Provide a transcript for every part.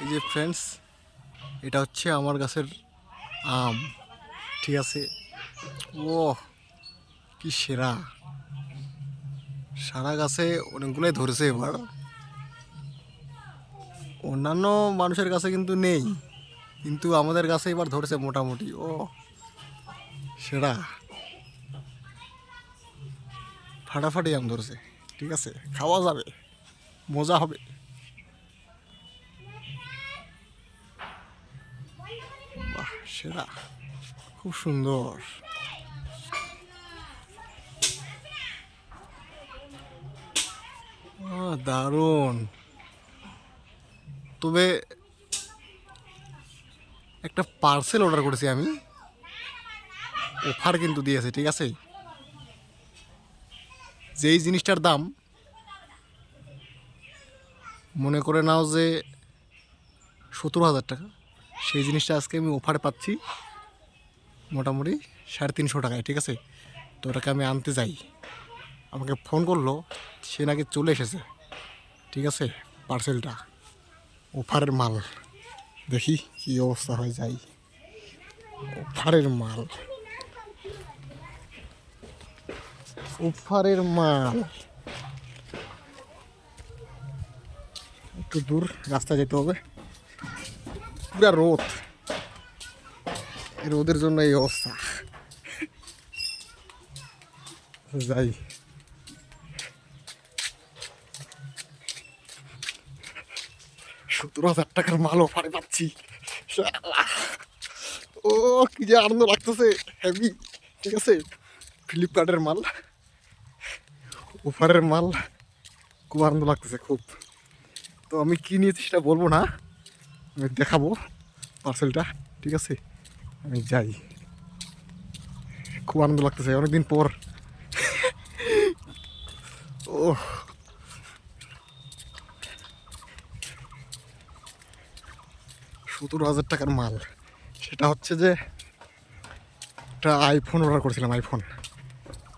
এই যে ফ্রেন্ডস এটা হচ্ছে আমার গাছের আম, ঠিক আছে? ও কি সেরা। সারা গাছে অনেকগুলোই ধরেছে এবার। অন্যান্য মানুষের কাছে কিন্তু নেই, কিন্তু আমাদের গাছে এবার ধরেছে মোটামুটি। ও সেরা। ফাটাফাটি আম ধরেছে, ঠিক আছে? খাওয়া যাবে, মজা হবে। বাহ, সেরা। খুব সুন্দর। দারুণ। তবে একটা পার্সেল অর্ডার করেছি আমি। অফার কিন্তু দিয়েছে, ঠিক আছে? যেই জিনিসটার দাম, মনে করে নাও যে সতেরো হাজার টাকা। সেই জিনিসটা আজকে আমি অফারে পাচ্ছি। মোটামুটি সাড়ে তিনশো টাকায়, ঠিক আছে? তো ওটাকে আমি আনতে যাই। আমাকে ফোন করল, সে নাকি চলে এসেছে, ঠিক আছে? পার্সেলটা অফারের মাল। দেখি কি অবস্থা হয়ে যায় অফারের মাল। অফারের মাল। একটু দূর রাস্তা যেতে হবে। পুরা রোদ। রোদের জন্য এই অবস্থা। যাই। সতেরো হাজার টাকার মাল অফারে পাচ্ছি। ও, কি যে আনন্দ লাগতেছে। হ্যাভি ঠিক আছে? ফ্লিপকার্টের মাল। অফারের মাল। খুব আনন্দ লাগতেছে, খুব। তো আমি কি নিয়েছি সেটা বলব না। আমি দেখাবো পার্সেলটা ঠিক আছে? আমি যাই। খুব আনন্দ লাগতেছে, অনেকদিন পর। ও সতেরো হাজার টাকার মাল। সেটা হচ্ছে যে, একটা আইফোন অর্ডার করেছিলাম আইফোন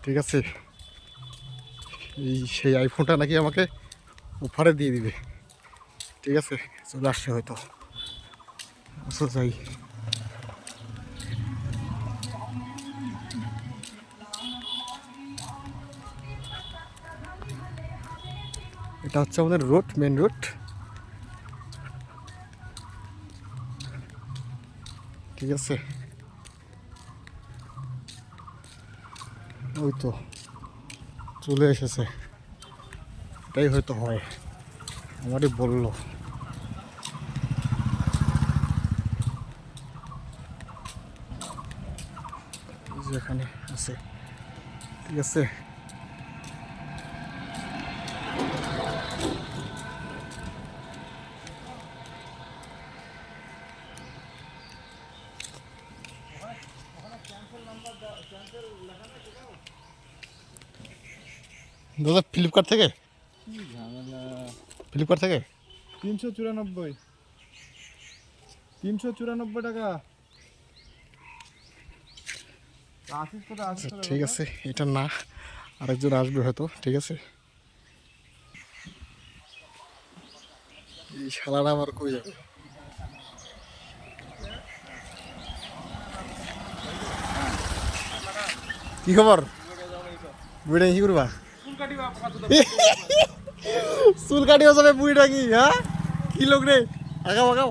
ঠিক আছে? এই সেই আইফোনটা নাকি আমাকে অফারে দিয়ে দিবে। ঠিক আছে? চলে আসছে হয়তো। আচ্ছা যাই। এটা হচ্ছে আমাদের রোড মেন রোড ঠিক আছে। ওই তো, চলে এসেছে। এটাই হয়তো হয়। আমারই বলল। এই যে এখানে আছে। ঠিক আছে? দাদা ফ্লিপকার্ট থেকে? ফ্লিপকার্ট থেকে? তিনশো চুরানব্বই। তিনশো চুরানব্বই টাকা। ঠিক আছে এটা না আরেকজন আসবে হয়তো ঠিক আছে। এই শালাটা আবার কই যাবে? কি খবর? বুড়িটা কি করবা? চুল কাটিও যাবে বুড়িটা কি হ্যাঁ? কি লোক রে? আগাও আগাও।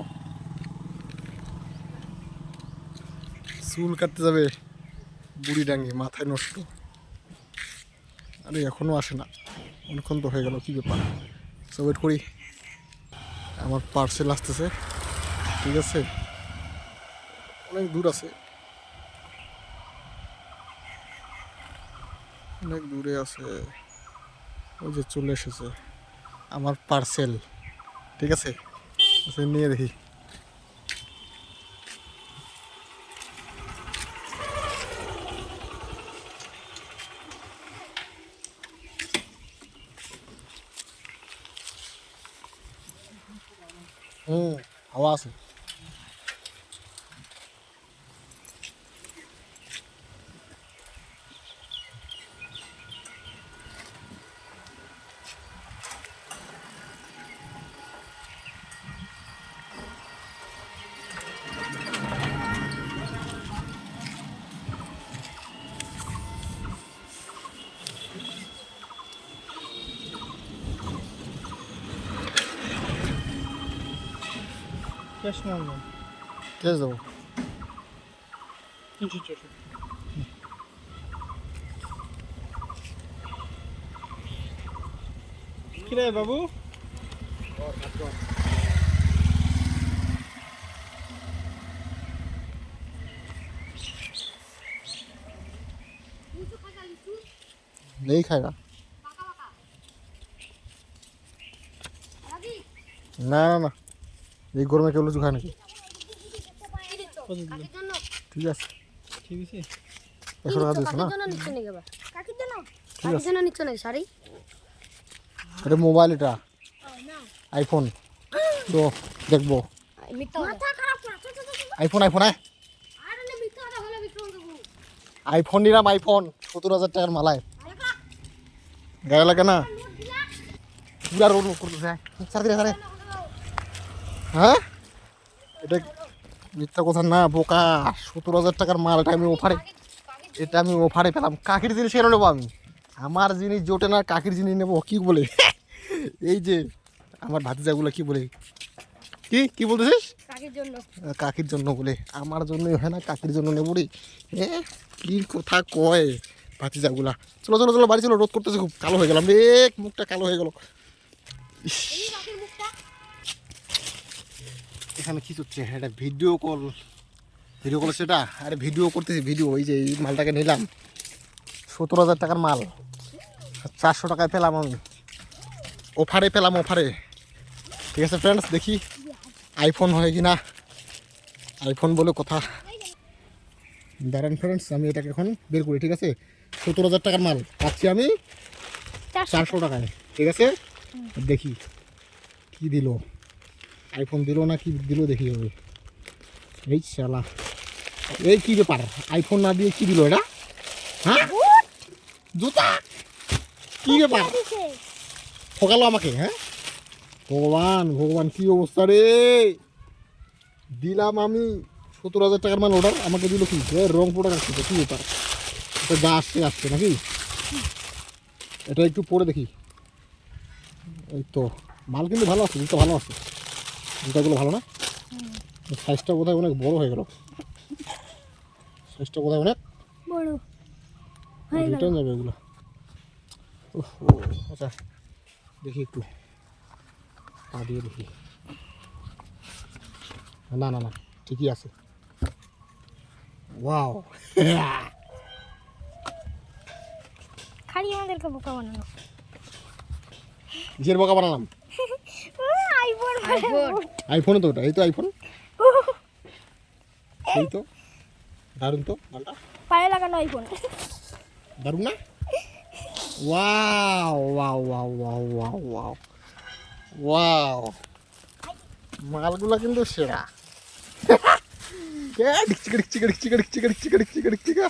চুল কাটতে যাবে। বুড়ি ডাঙ্গি মাথায় নষ্ট। আরে এখনও আসে না। অনেকক্ষণ তো হয়ে গেল কি ব্যাপার? সো ওয়েট করি। আমার পার্সেল আসতেছে। ঠিক আছে? অনেক দূর আছে। অনেক দূরে আছে। ওই যে চলে এসেছে। আমার পার্সেল ঠিক আছে? আচ্ছা, নিয়ে দেখি। Mm, How awesome. Честно вам. Kes de bak. İkinci çocuk. Kire babu. Neyi kayra? Na na na. এই গরমে কেউ লুচু খায় নাকি? ঠিক আছে। ঠিক আছে। একশো টাকা দিয়েছে না? ঠিক আছে। নিচ্ছ নাকি শাড়ি? এটা মোবাইল এটা। আইফোন। তো দেখব। আইফোন আইফোন আইফোন নিলাম আইফোন। সত্তর হাজার টাকার মালায়। গায়ে লাগে না? পুরা রোড করতেছে? হ্যাঁ? এটা মিথ্যা কথা না বোকা। সত্তর হাজার টাকার মাল এটা আমি অফারে এটা আমি অফারে পেলাম। কাকির জিনিস কেন নেব আমি? আমার জিনিস জোটে না কাকির জিনিস নেব? কি বলে? এই যে আমার ভাতিজাগুলো কি বলে? কি? কি বলতেছিস? কাকির জন্য। কাকির জন্য বলে। আমার জন্যই হয় না কাকির জন্য নেব রে। এ কি কথা কয় ভাতিজাগুলা? চলো চলো চলো বাড়ি চলো রোদ করতেছে খুব। কালো হয়ে গেলাম রে মুখটা কালো হয়ে গেল। ইস, এখানে কি চলছে এটা ভিডিও কল ভিডিও কল সেটা আরে ভিডিও করতেছি ভিডিও ওই যে এই মালটাকে নিলাম। সত্তর হাজার টাকার মাল। চারশো টাকায় পেলাম আমি। অফারে পেলাম অফারে। ঠিক আছে ফ্রেন্ডস দেখি আইফোন হয় কি না আইফোন বলে কথা। দাঁড়ান ফ্রেন্ডস আমি এটাকে এখন বের করি ঠিক আছে? সত্তর হাজার টাকার মাল পাচ্ছি আমি চারশো টাকায়। ঠিক আছে? দেখি কি দিল। আইফোন দিল না কি দিল দেখি হবে এই শালা। এই কি ব্যাপার? আইফোন না দিয়ে কি দিল এটা? হ্যাঁ? জুতা? কি ব্যাপার? ঠকালো আমাকে হ্যাঁ? ভগবান ভগবান কি অবস্থা রে? দিলাম আমি সত্তর হাজার টাকার মাল অর্ডার আমাকে দিল কি? রং প্রোডাক্ট আসছে তো, কি ব্যাপার? এটা যা আসছে আসছে নাকি? এটা একটু পরে দেখি। এই তো মাল কিন্তু ভালো আছে জুতো ভালো আছে। জুতাগুলো ভালো না? সাইজটা বোধহয় অনেক বড় হয়ে গেল। সাইজটা বোধহয় অনেক বড়। রিটার্ন যাবে এগুলো আচ্ছা দেখি একটু। পা দিয়ে দেখি। না না না ঠিকই আছে। ওয়াও খালি আমাদেরকে বোকা বানানো। কিসের বোকা বানালাম? আইফোন আইফোন আইফোনে তো ওটা এই তো আইফোন এই তো দারুণ তো মালটা। পায়ে লাগানো আইফোন দারুণ না? Wow wow wow wow wow wow. Wow. মালগুলা কিন্তু সেরা। ডিকচিকা ডিকচিকা ডিকচিকা ডিকচিকা ডিকচিকা ডিকচিকা ডিকচিকা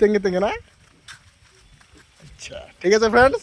তেঙ্গে তেঙ্গে না? আচ্ছা ঠিক আছে friends